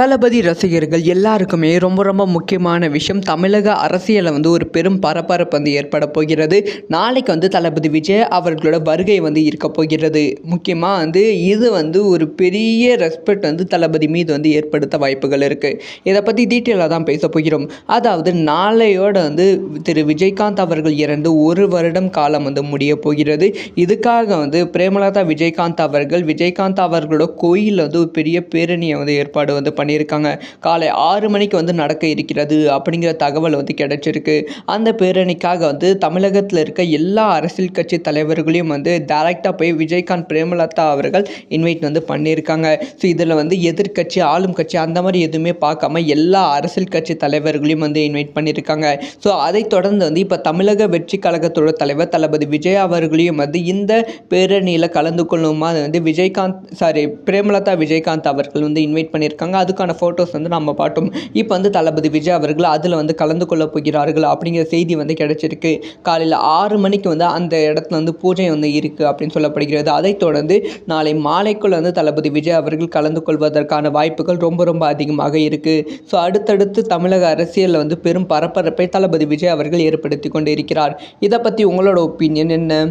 தளபதி ரசிகர்கள் எல்லாருக்குமே ரொம்ப ரொம்ப முக்கியமான விஷயம் தமிழக அரசியலில் வந்து ஒரு பெரும் பரபரப்பு வந்து ஏற்பட போகிறது. நாளைக்கு வந்து தளபதி விஜய் அவர்களோட வருகை வந்து இருக்க போகிறது. முக்கியமாக வந்து இது வந்து ஒரு பெரிய ரெஸ்பெக்ட் வந்து தளபதி மீது வந்து ஏற்படுத்த வாய்ப்புகள் இருக்குது இதை பற்றி டீட்டெயிலாக தான் பேச போகிறோம். அதாவது நாளையோட வந்து திரு விஜயகாந்த் அவர்கள் இறந்து ஒரு வருடம் காலம் வந்து முடிய போகிறது. இதுக்காக வந்து பிரேமலதா விஜயகாந்த் அவர்கள் விஜயகாந்த் அவர்களோட கோயிலில் வந்து ஒரு பெரிய பேரணியை வந்து ஏற்பாடு வந்து பண்ணி பண்ணியிருக்காங்க. காலை ஆறு மணிக்கு வந்து நடக்க இருக்கிறது அப்படிங்கிற தகவல் வந்து கிடைச்சிருக்கு. அந்த பேரணிக்காக வந்து தமிழகத்தில் இருக்க எல்லா அரசியல் கட்சி தலைவர்களையும் வந்து டைரெக்டாக போய் விஜயகாந்த் பிரேமலதா அவர்கள் இன்வைட் வந்து பண்ணியிருக்காங்க. ஸோ இதில் வந்து எதிர்க்கட்சி ஆளும் கட்சி அந்த மாதிரி எதுவுமே பார்க்காம எல்லா அரசியல் கட்சி தலைவர்களையும் வந்து இன்வைட் பண்ணியிருக்காங்க. ஸோ அதைத் தொடர்ந்து வந்து இப்போ தமிழக வெற்றி கழகத்தோட தலைவர் தளபதி விஜய் அவர்களையும் வந்து இந்த பேரணியில் கலந்து கொள்ளுமா வந்து விஜயகாந்த் சாரி பிரேமலதா விஜயகாந்த் அவர்கள் வந்து இன்வைட் பண்ணியிருக்காங்க. அதுக்கான ஃபோட்டோஸ் வந்து நம்ம பார்த்தோம் இப்போ வந்து தளபதி விஜய் அவர்கள் அதில் வந்து கலந்து கொள்ள போகிறார்கள் அப்படிங்கிற செய்தி வந்து கிடைச்சிருக்கு. காலையில் ஆறு மணிக்கு வந்து அந்த இடத்துல வந்து பூஜை வந்து இருக்குது அப்படின்னு சொல்லப்படுகிறது. அதைத் தொடர்ந்து நாளை மாலைக்குள் வந்து தளபதி விஜய் அவர்கள் கலந்து கொள்வதற்கான வாய்ப்புகள் ரொம்ப ரொம்ப அதிகமாக இருக்குது ஸோ அடுத்தடுத்து தமிழக அரசியலில் வந்து பெரும் பரபரப்பை தளபதி விஜய் அவர்கள் ஏற்படுத்தி கொண்டு இருக்கிறார் இதை பற்றி உங்களோட ஒப்பீனியன் என்ன?